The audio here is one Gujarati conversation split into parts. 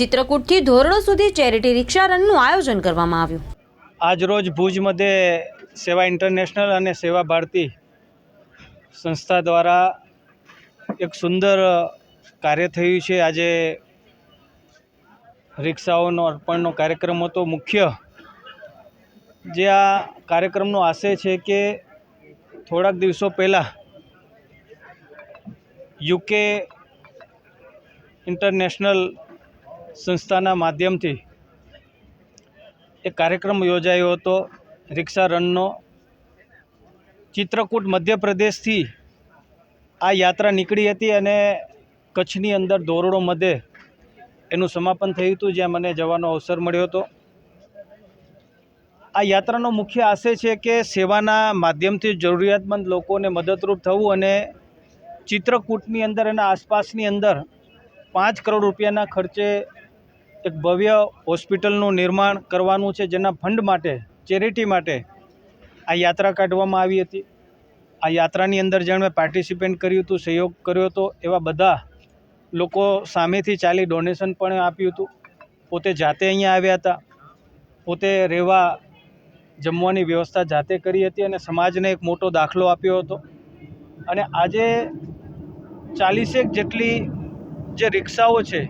ચિત્રકૂટથી ધોરડો સુધી ચેરિટી રિક્ષા રનનું આયોજન કરવામાં આવ્યું. આજરોજ ભુજ મધ્યે સેવા ઇન્ટરનેશનલ અને સેવા ભારતી સંસ્થા દ્વારા એક સુંદર કાર્ય થયું છે. આજે રિક્ષાઓનો અર્પણનો કાર્યક્રમ હતો. મુખ્ય જે આ કાર્યક્રમનો આશય છે કે થોડાક દિવસો પહેલાં યુકે ઇન્ટરનેશનલ સંસ્થાના માધ્યમથી એક કાર્યક્રમ યોજાયો હતો રિક્ષા રનનો. ચિત્રકૂટ મધ્યપ્રદેશથી આ યાત્રા નીકળી હતી અને કચ્છની અંદર ધોરડો મધ્યે એનું સમાપન થયું હતું, જ્યાં મને જવાનો અવસર મળ્યો હતો. આ યાત્રાનો મુખ્ય આશય છે કે સેવાના માધ્યમથી જરૂરિયાતમંદ લોકોને મદદરૂપ થવું અને ચિત્રકૂટની અંદર અને આસપાસની અંદર પાંચ કરોડ રૂપિયાના ખર્ચે એક ભવ્ય હોસ્પિટલનું નિર્માણ કરવાનું છે, જેના ફંડ માટે, ચેરિટી માટે આ યાત્રા કાઢવામાં આવી હતી. આ યાત્રાની અંદર જેમણે પાર્ટિસિપેટ કર્યું હતું, સહયોગ કર્યો હતો, એવા બધા લોકો સામેથી ચાલી ડોનેશન પણ આપ્યું હતું. પોતે જાતે અહીંયા આવ્યા હતા. પોતે રહેવા જમવાની વ્યવસ્થા જાતે કરી હતી અને સમાજને એક મોટો દાખલો આપ્યો હતો. અને આજે ચાલીસેક જેટલી જે રિક્ષાઓ છે,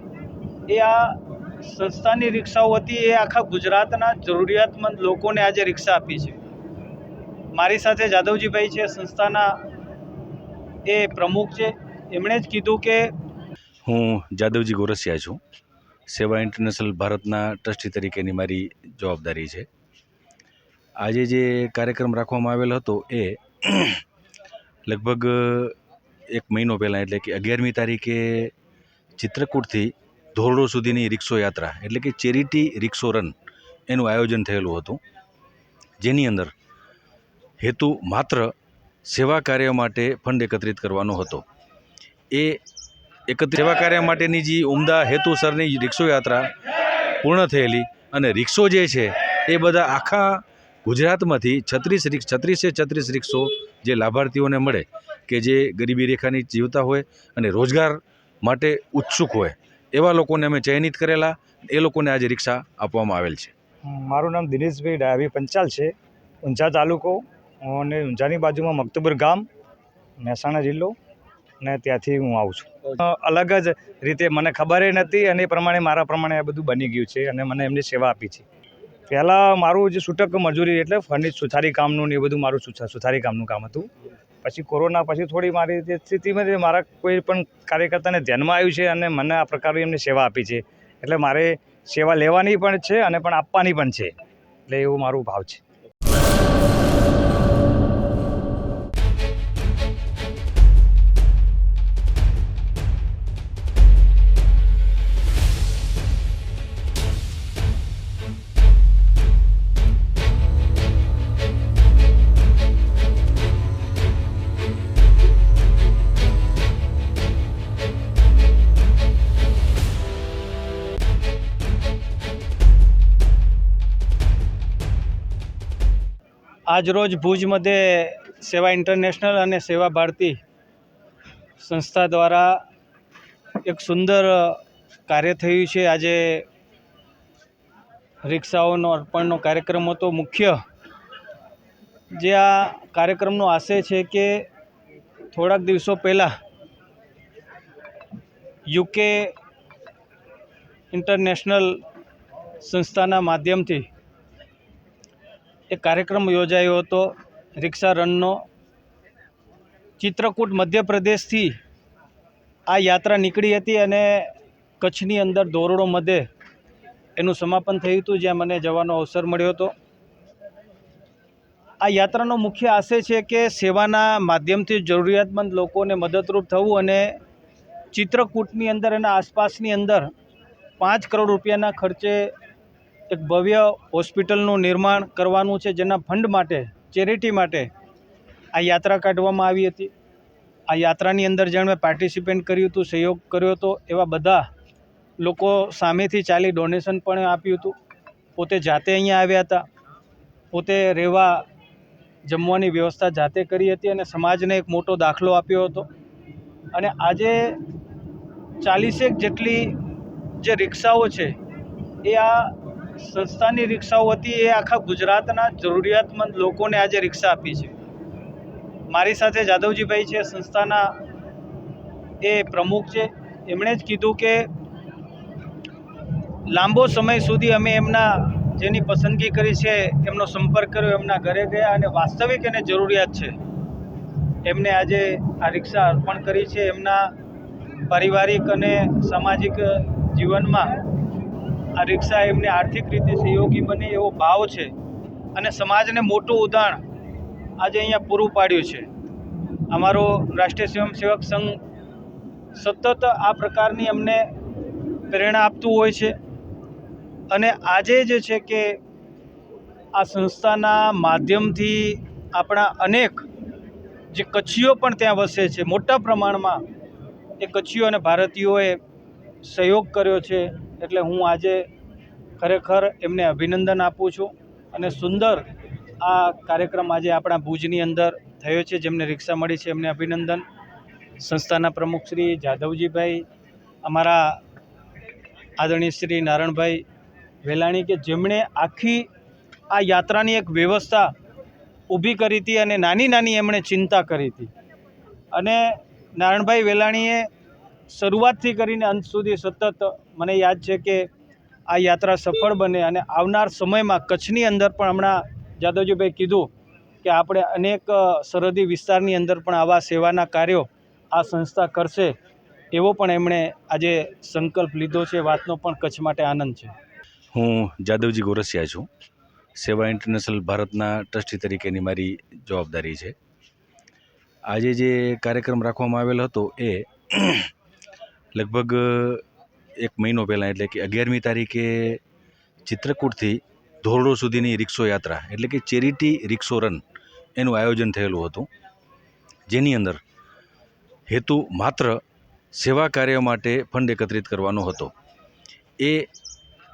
એ આ સંસ્થાની રિક્ષાઓ હતી એ આખા ગુજરાતના જરૂરિયાતમંદ લોકોને આજે રિક્ષા આપી છે. મારી સાથે જાદવજીભાઈ છે, સંસ્થાના એ પ્રમુખ છે. એમણે જ કીધું કે હું જાદવજી ગોરસિયા છું. સેવા ઇન્ટરનેશનલ ભારતના ટ્રસ્ટી તરીકેની મારી જવાબદારી છે. આજે જે કાર્યક્રમ રાખવામાં આવેલો હતો એ લગભગ એક મહિનો પહેલાં, એટલે કે અગિયારમી તારીખે ચિત્રકૂટથી ધોરડો સુધીની રિક્ષો યાત્રા, એટલે કે ચેરિટી રિક્ષો રન એનું આયોજન થયેલું હતું. જેની અંદર હેતુ માત્ર સેવા કાર્ય માટે ફંડ એકત્રિત કરવાનો હતો. એ એકત્ર સેવા કાર્ય માટેની જે ઉમદા હેતુસરની રિક્ષો યાત્રા પૂર્ણ થયેલી અને રિક્ષો જે છે એ બધા આખા ગુજરાતમાંથી છત્રીસ રિક્ષ, છત્રીસે છત્રીસ રિક્ષો જે લાભાર્થીઓને મળે કે જે ગરીબી રેખાની જીવતા હોય અને રોજગાર માટે ઉત્સુક હોય. એવા લોકોને અમે ચયનિત કરેલા. એ લોકોને આજે રિક્ષા આપવામાં આવેલ છે. મારું નામ દિનેશભાઈ ડાયાભી પંચાલ છે. ઊંઝા તાલુકો અને ઊંઝાની બાજુમાં મકતબર ગામ, મહેસાણા જિલ્લો ને ત્યાંથી હું આવું છું. અલગ જ રીતે મને ખબર નથી અને એ પ્રમાણે મારા પ્રમાણે આ બધું બની ગયું છે અને મને એમની સેવા આપી છે. પહેલાં મારું જે છૂટક મજૂરી એટલે ફર્નિચ સુથારી કામનું ને એ બધું મારું સુથારી કામનું કામ હતું. પછી કોરોના પછી થોડી મારી સ્થિતિમાં મારા કોઈ પણ કાર્યકર્તાને ધ્યાનમાં આવ્યું છે અને મને આ પ્રકારની એમને સેવા આપી છે. એટલે મારે સેવા લેવાની પણ છે અને પણ આપવાની પણ છે. એટલે એવું મારું ભાવ છે. આજરોજ ભુજ મધ્યે સેવા ઇન્ટરનેશનલ અને સેવા ભારતી સંસ્થા દ્વારા એક સુંદર કાર્ય થયું છે. આજે રિક્ષાઓનો અર્પણનો કાર્યક્રમ હતો. મુખ્ય જે આ કાર્યક્રમનો આશય છે કે થોડાક દિવસો પહેલાં યુકે ઇન્ટરનેશનલ સંસ્થાના માધ્યમથી એક કાર્યક્રમ યોજાયો હતો રિક્ષા રનનો. ચિત્રકૂટ મધ્યપ્રદેશથી આ યાત્રા નીકળી હતી અને કચ્છની અંદર ધોરડો મધ્યે એનું સમાપન થયું હતું, જ્યાં મને જવાનો અવસર મળ્યો હતો. આ યાત્રાનો મુખ્ય આશય છે કે સેવાના માધ્યમથી જરૂરિયાતમંદ લોકોને મદદરૂપ થવું અને ચિત્રકૂટની અંદર અને આસપાસની અંદર પાંચ કરોડ રૂપિયાના ખર્ચે એક ભવ્ય હોસ્પિટલનું નિર્માણ કરવાનું છે, જેના ફંડ માટે, ચેરિટી માટે આ યાત્રા કાઢવામાં આવી હતી. આ યાત્રાની અંદર જેણે પાર્ટિસિપેટ કર્યું હતું, સહયોગ કર્યો હતો, એવા બધા લોકો સામેથી ચાલી ડોનેશન પણ આપ્યું હતું. પોતે જાતે અહીંયા આવ્યા હતા. પોતે રહેવા જમવાની વ્યવસ્થા જાતે કરી હતી અને સમાજને એક મોટો દાખલો આપ્યો હતો. અને આજે ચાલીસેક જેટલી જે રિક્ષાઓ છે, એ આ સંસ્થાની રિક્ષાઓ હતી એ આખા ગુજરાતના જરૂરિયાતમંદ લોકોને આજે રિક્ષા આપી છે. મારી સાથે જાદવજીભાઈ છે, સંસ્થાના એ પ્રમુખ છે. એમણે જ કીધું કે લાંબો સમય સુધી અમે એમના જેની પસંદગી કરી છે, એમનો સંપર્ક કર્યો, એમના ઘરે ગયા અને વાસ્તવિક એને જરૂરિયાત છે. એમને આજે આ રિક્ષા અર્પણ કરી છે. એમના પારિવારિક અને સામાજિક જીવનમાં આ રિક્ષા એમને આર્થિક રીતે સહયોગી બને એવો ભાવ છે અને સમાજને મોટું ઉદાહરણ આજે અહીંયા પૂરું પાડ્યું છે. અમારો રાષ્ટ્રીય સ્વયંસેવક સંઘ સતત આ પ્રકારની અમને પ્રેરણા આપતું હોય છે અને આજે જે છે કે આ સંસ્થાના માધ્યમથી આપણા અનેક જે કચ્છીઓ પણ ત્યાં વસે છે. મોટા પ્રમાણમાં એ કચ્છીઓ અને ભારતીયોએ સહયોગ કર્યો છે એટલે હું આજે ખરેખર એમને અભિનંદન આપું છું અને સુંદર આ કાર્યક્રમ આજે આપણા ભુજની અંદર થયો છે, જેમને રિક્ષા મળી છે, એમને અભિનંદન. સંસ્થાના પ્રમુખ શ્રી જાદવજીભાઈ અમારા આદરણીય શ્રી નારણભાઈ વેલાણી કે જેમણે આખી આ યાત્રાની એક વ્યવસ્થા ઊભી કરી હતી અને નાની નાની એમણે ચિંતા કરી હતી. અને નારણભાઈ વેલાણીએ શરૂઆતથી કરીને અંત સુધી સતત મને યાદ છે કે આ યાત્રા સફળ બને અને આવનાર સમયમાં કચ્છની અંદર પણ હમણાં જાદવજીભાઈ કીધું કે આપણે અનેક સરહદી વિસ્તારની અંદર પણ આવા સેવાના કાર્યો આ સંસ્થા કરશે એવો પણ એમણે આજે સંકલ્પ લીધો છે. વાતનો પણ કચ્છ માટે આનંદ છે. હું જાદવજી ગોરસિયા છું. સેવા ઇન્ટરનેશનલ ભારતના ટ્રસ્ટી તરીકેની મારી જવાબદારી છે. આજે જે કાર્યક્રમ રાખવામાં આવેલો હતો એ લગભગ એક મહિનો પહેલાં, એટલે કે અગિયારમી તારીખે ચિત્રકૂટથી ધોરડો સુધીની રિક્ષો યાત્રા, એટલે કે ચેરિટી રિક્ષો રન એનું આયોજન થયેલું હતું. જેની અંદર હેતુ માત્ર સેવા કાર્ય માટે ફંડ એકત્રિત કરવાનો હતો. એ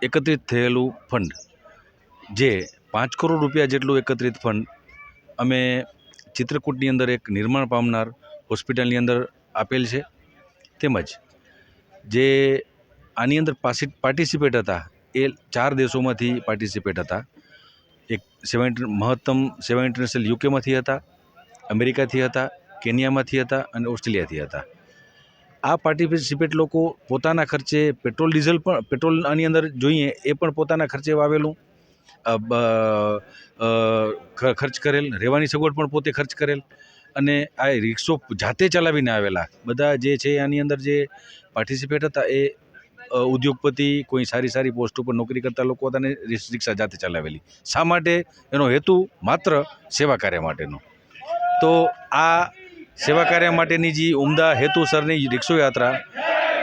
એકત્રિત થયેલું ફંડ, જે પાંચ કરોડ રૂપિયા જેટલું એકત્રિત ફંડ અમે ચિત્રકૂટની અંદર એક નિર્માણ પામનાર હોસ્પિટલની અંદર આપેલ છે. તેમજ જે આની અંદર પાસી પાર્ટિસિપેટ હતા, એ ચાર દેશોમાંથી પાર્ટિસિપેટ હતા. એક સેવા ઇન્ટર મહત્તમ સેવા ઇન્ટરનેશનલ યુકેમાંથી હતા, અમેરિકાથી હતા, કેન્યામાંથી હતા અને ઓસ્ટ્રેલિયાથી હતા. આ પાર્ટિસિપેટ લોકો પોતાના ખર્ચે પેટ્રોલ, ડીઝલ પણ, પેટ્રોલ આની અંદર જોઈએ એ પણ પોતાના ખર્ચે વાવેલું. ખર્ચ કરેલ, રહેવાની સગવડ પણ પોતે ખર્ચ કરેલ. અને આ રિક્ષો જાતે ચલાવીને આવેલા. બધા જે છે આની અંદર જે પાર્ટિસિપેટ હતા એ ઉદ્યોગપતિ કોઈ સારી સારી પોસ્ટ ઉપર નોકરી કરતા લોકો હતા અને રિક્ષ- જાતે ચલાવેલી. શા માટે? એનો હેતુ માત્ર સેવા કાર્ય માટેનો. તો આ સેવા કાર્ય માટેની જે ઉમદા હેતુસરની રિક્ષો યાત્રા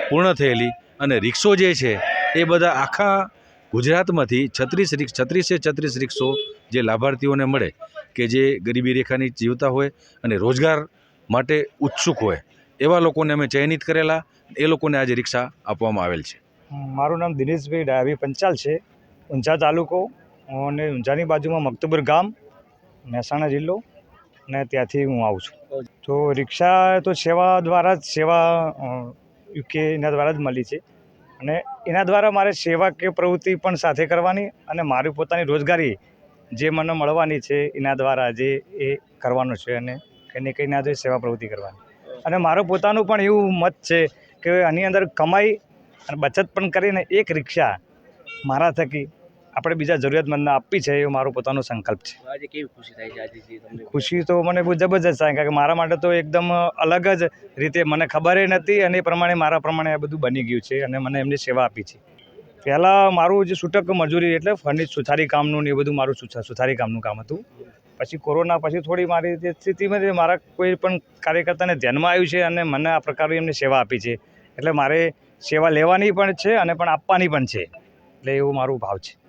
પૂર્ણ થયેલી અને રિક્ષો જે છે એ બધા આખા ગુજરાતમાંથી છત્રીસ રિક્ષ, છત્રીસે છત્રીસ રિક્ષો જે લાભાર્થીઓને મળે. કે જે ગરીબી રેખાની જીવતા હોય અને રોજગાર માટે ઉત્સુક હોય, એવા લોકોને અમે ચયનિત કરેલા. એ લોકોને આજે રિક્ષા આપવામાં આવેલ છે. મારું નામ દિનેશભાઈ ડાયાભી પંચાલ છે. ઊંઝા તાલુકો અને ઊંઝાની બાજુમાં મકતબર ગામ, મહેસાણા જિલ્લો ને ત્યાંથી હું આવું છું. તો રિક્ષા તો સેવા દ્વારા જ સેવા યુકે એના દ્વારા જ મળી છે. અને એના દ્વારા મારે સેવા કે પ્રવૃત્તિ પણ સાથે કરવાની અને મારી પોતાની રોજગારી જે મને મળવાની છે એના દ્વારા જે એ કરવાનું છે અને કંઈ ને કંઈ ના જોઈએ સેવા પ્રવૃત્તિ કરવાની. અને મારું પોતાનું પણ એવું મત છે કે આની અંદર કમાઈ અને બચત પણ કરીને એક રિક્ષા મારા થકી આપણે બીજા જરૂરિયાતમંદને આપવી છે એ મારો પોતાનો સંકલ્પ છે. આજે કેવી ખુશી થાય છે ખુશી તો મને બહુ જબરજસ્ત થાય કારણ કે મારા માટે તો એકદમ અલગ જ રીતે મને ખબર નથી અને એ પ્રમાણે મારા પ્રમાણે આ બધું બની ગયું છે અને મને એમની સેવા આપી છે. પહેલાં મારું જે છૂટક મજૂરી એટલે ફર્નિચ સુથારી કામનું ને એ બધું મારું સુથા- સુથારી કામનું કામ હતું. પછી કોરોના પછી થોડી મારી જે સ્થિતિમાં મારા કોઈ પણ કાર્યકર્તાને ધ્યાનમાં આવ્યું છે અને મને આ પ્રકારની એમને સેવા આપી છે. એટલે મારે સેવા લેવાની પણ છે અને પણ આપવાની પણ છે. એટલે એવું મારું ભાવ છે.